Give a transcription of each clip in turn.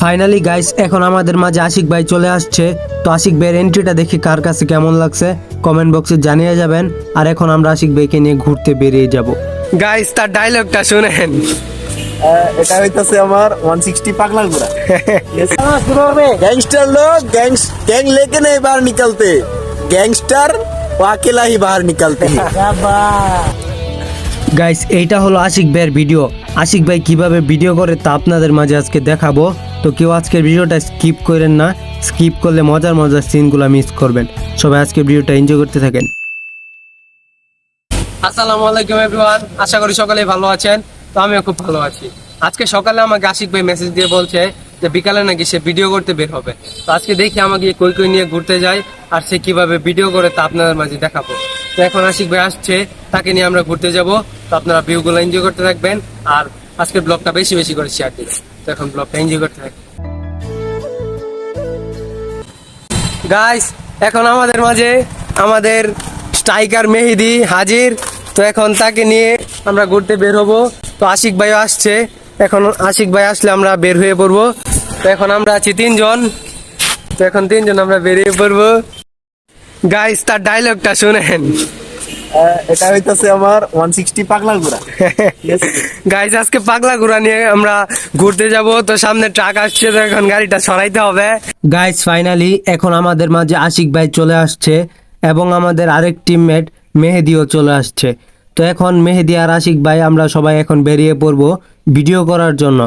Finally guys এখন আমাদের মাঝে আশিক ভাই চলে আসছে। তো আশিক ভাইয়ের এন্ট্রিটা দেখে কার কাছে কেমন লাগছে। কমেন্ট বক্সে জানিয়ে যাবেন। আর এখন আমরা আশিক ভাইকে নিয়ে ঘুরতে বেরিয়ে যাব। গাইস তার ডায়লগটা শুনেন। এটা হইতাছে আমার 160 পাগলা ঘোড়া গ্যাংস্টার লোক গ্যাংস গ্যাং লেকে নেই বার নিকলতে। গ্যাংস্টার ওয়াকেলা বার বাহার নিকলতে। গাইস এইটা হলো আশিক ভাইয়ের ভিডিও আশিক ভাই কীভাবে ভিডিও করে তা আপনাদের মাঝে আজকে দেখাবো। তো কেউ আজকের ভিডিওটা স্কিপ করেন না স্কিপ করলে মজার মজার সিনগুলো মিস করবেন। সবাই আজকের ভিডিওটা এনজয় করতে থাকেন। আসসালামু আলাইকুম এভরিওয়ান আশা করি সকলে ভালো আছেন, তো আমিও খুব ভালো আছি। আজকে সকালে আমাকে আশিক ভাই মেসেজ দিয়ে বলছে যে বিকালে নাকি সে ভিডিও করতে বের হবে। তো আজকে দেখি আমাকে কই কই নিয়ে ঘুরতে যায়, আর সে কীভাবে ভিডিও করে তা আপনাদের মাঝে দেখাবো। তো এখন আশিক ভাই আসছে, তাকে নিয়ে আমরা ঘুরতে যাব। তো আপনারা ভিউগুলো এনজয় করতে থাকবেন। আর আজকের ব্লগটা বেশি বেশি করে শেয়ার দিবেন। তো এখন ব্লগটা এনজয় করতে থাকবেন। গাইস এখন আমাদের মাঝে আমাদের স্ট্রাইকার মেহেদি হাজির। তো এখন তাকে নিয়ে আমরা ঘুরতে বের হব। তো আশিক ভাইও আসছে। এখন আশিক ভাই আসলে আমরা বের হয়ে পড়ব। তো এখন আমরা আছি তিনজন। তো এখন তিনজন আমরা বেরিয়ে পড়ব। গাইস তার ডায়লগটা শুনেন। এটা হইতাছে আমার 160 পাগলা ঘোড়া। গাইজ আজকে পাগলা ঘোরা নিয়ে আমরা ঘুরতে যাব। তো সামনে ট্রাক আসছে তো এখন গাড়িটা সরাইতে হবে। গাইজ ফাইনালি এখন আমাদের মাঝে আশিক ভাই চলে আসছে এবং আমাদের আরেক টিমমেট মেহেদিও চলে আসছে। তো এখন মেহেদি আর আশিক ভাই আমরা সবাই এখন বেরিয়ে পড়ব ভিডিও করার জন্য।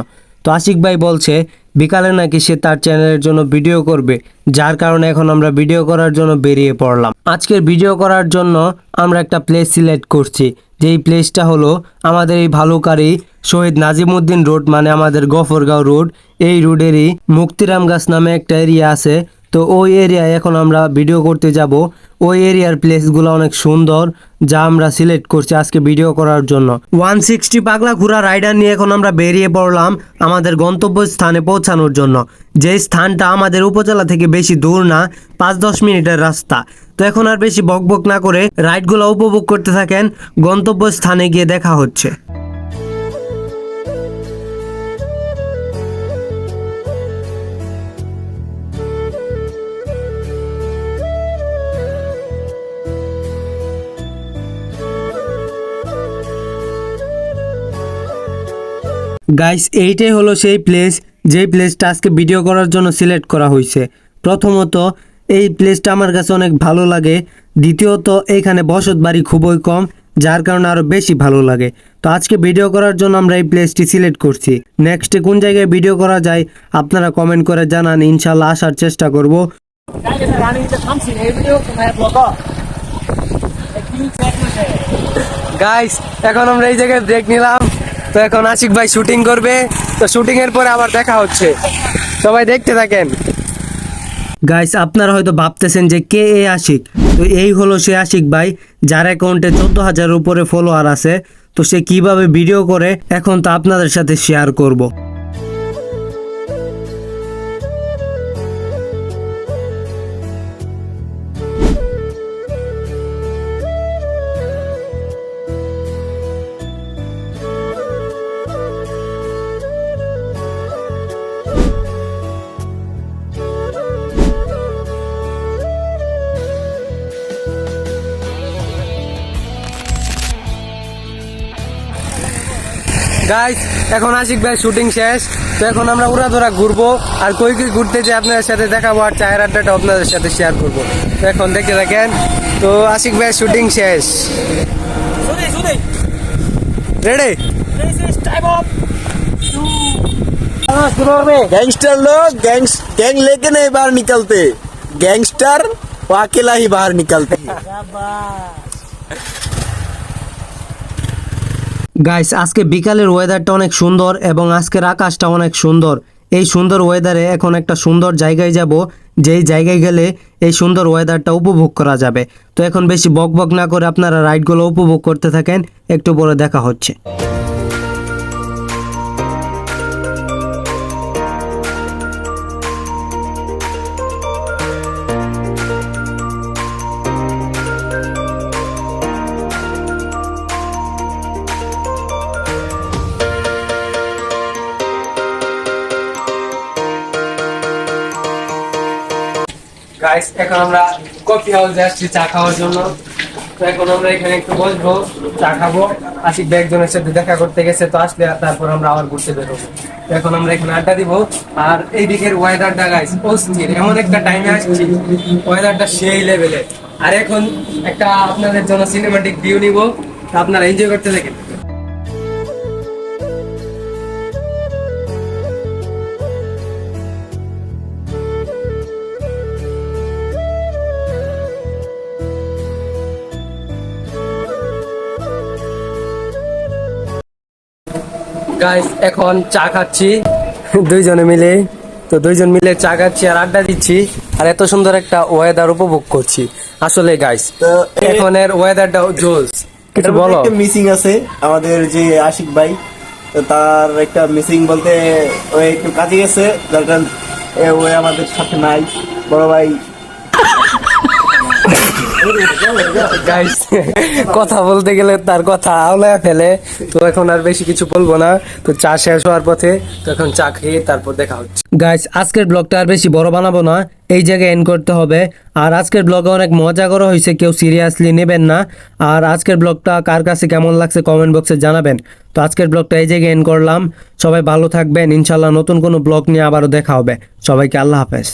তো আশিক ভাই বলছে, বিকালে নাকি সে তার চ্যানেলের জন্য ভিডিও করবে, যার কারণে এখন আমরা ভিডিও করার জন্য বেরিয়ে পড়লাম। আজকের ভিডিও করার জন্য আমরা একটা প্লেস সিলেক্ট করছি, যেই প্লেসটা হলো আমাদের এই ভালুকারি শহীদ নাজিমুদ্দিন রোড মানে আমাদের গফরগাঁও রোড। এই রোডেরই মুক্তিরাম গাছ নামে একটা এরিয়া আছে তো ওই এরিয়ায় এখন আমরা ভিডিও করতে যাব। ওই এরিয়ার প্লেসগুলো অনেক সুন্দর, যা আমরা সিলেক্ট করছি আজকে ভিডিও করার জন্য। ওয়ান সিক্সটি পাগলা ঘোড়া রাইডার নিয়ে এখন আমরা বেরিয়ে পড়লাম আমাদের গন্তব্য স্থানে পৌঁছানোর জন্য। যে স্থানটা আমাদের উপজেলা থেকে বেশি দূর না পাঁচ দশ মিনিটের রাস্তা। তো এখন আর বেশি বকবক না করে রাইডগুলো উপভোগ করতে থাকেন গন্তব্য স্থানে গিয়ে দেখা হচ্ছে। গাইস এইটাই হলো সেই প্লেস যেই প্লেসটা আজকে ভিডিও করার জন্য সিলেক্ট করা হয়েছে প্রথমত, এই প্লেসটা আমার কাছে অনেক ভালো লাগে। দ্বিতীয়ত এইখানে বসত বাড়ি খুবই কম, যার কারণে আরও বেশি ভালো লাগে। তো আজকে ভিডিও করার জন্য আমরা এই প্লেসটি সিলেক্ট করছি। নেক্সটে কোন জায়গায় ভিডিও করা যায়, আপনারা কমেন্ট করে জানান ইনশাল্লাহ আসার চেষ্টা করব। গাইস এখন আমরা এই জায়গায় ব্রেক নিলাম। তো এখন আশিক ভাই শুটিং করবে। তো শুটিং এর পরে আবার দেখা হচ্ছে। সবাই দেখতে থাকেন। গাইস আপনারা হয়তো ভাবতেছেন যে কে এ আশিক? তো এই হলো সে আশিক ভাই, যার অ্যাকাউন্টে চোদ্দ হাজারের উপরে ফলোয়ার আছে। তো সে কীভাবে ভিডিও করে, এখন তো আপনাদের সাথে শেয়ার করব। গাইস এখন আশিক ভাই শুটিং শেষ তো এখন আমরা উড়াধরা ঘুরবো আর কই কই ঘুরতে যে আপনাদের সাথে দেখাবো আর চায়ের আড্ডাটা আপনাদের সাথে শেয়ার করবো তো এখন দেখতে থাকেন তো আশিক ভাই শুটিং শেষ রেডি गैंगस्टर लोग गैंग्स गैंग लेके नहीं बाहर निकलते गैंगस्टर वो अकेला ही बाहर निकलते हैं গাইস আজকে বিকালের ওয়েদারটা অনেক সুন্দর এবং আজকের আকাশটা অনেক সুন্দর। এই সুন্দর ওয়েদারে এখন একটা সুন্দর জায়গায় যাব, যেই জায়গায় গেলে এই সুন্দর ওয়েদারটা উপভোগ করা যাবে। তো এখন বেশি বক বক না করে আপনারা রাইডগুলো উপভোগ করতে থাকেন, একটু পরে দেখা হচ্ছে। গাইস এখন আমরা কফি হাউসে আসছি, চা খাওয়ার জন্য। তো এখন আমরা এখানে একটু বসবো, চা খাব। আশিক ভাই একজনের সাথে দেখা করতে গেছে, তো আসলে তারপর আমরা আবার ঘুরতে বেরোবো। এখন আমরা এখানে আড্ডা দিব। আর এই দিকের ওয়েদারটা গাইস অস্থির। এমন একটা টাইমে আসছি ওয়েদারটা সেই লেভেলে আর এখন একটা আপনাদের জন্য সিনেমাটিক ভিউ নিব। আপনারা এনজয় করতে থাকেন। গাইস এখন চা খাচ্ছি। দুইজনে মিলে তো দুইজন মিলে চা খাচ্ছি আর আড্ডা দিচ্ছি। আর এত সুন্দর একটা ওয়েদার উপভোগ করছি। আসলে গাইস তো এ- এখনের ওয়েদারটা জোস। কিছু বলো? মিসিং আছে। আমাদের যে আশিক ভাই তো তার একটা মিসিং বলতে ও একটু কাজে গেছে। যার কারণ ও আমাদের সাথে নাই। বড় ভাই গাইস কথা বলতে গেলে তার কথা আওলায় ফেলে। তো এখন আর বেশি কিছু বলব না। তো চা শেষ হওয়ার পথে তো এখন চা খেয়ে তারপর দেখা হচ্ছে। গাইস আজকের ব্লগটা আর বেশি বড় বানাবো না। এই জায়গায় এন্ড করতে হবে। আর আজকের ব্লগে অনেক মজা করা হয়েছে, কেউ সিরিয়াসলি নেবেন না। আর আজকের ব্লগটা কার কাছে কেমন লাগছে কমেন্ট বক্সে জানাবেন। তো আজকের ব্লগটা এই জায়গায় এন্ড করলাম। সবাই ভালো থাকবেন। ইনশাল্লাহ নতুন কোনো ব্লগ নিয়ে আবারও দেখা হবে। সবাইকে আল্লাহ হাফেজ।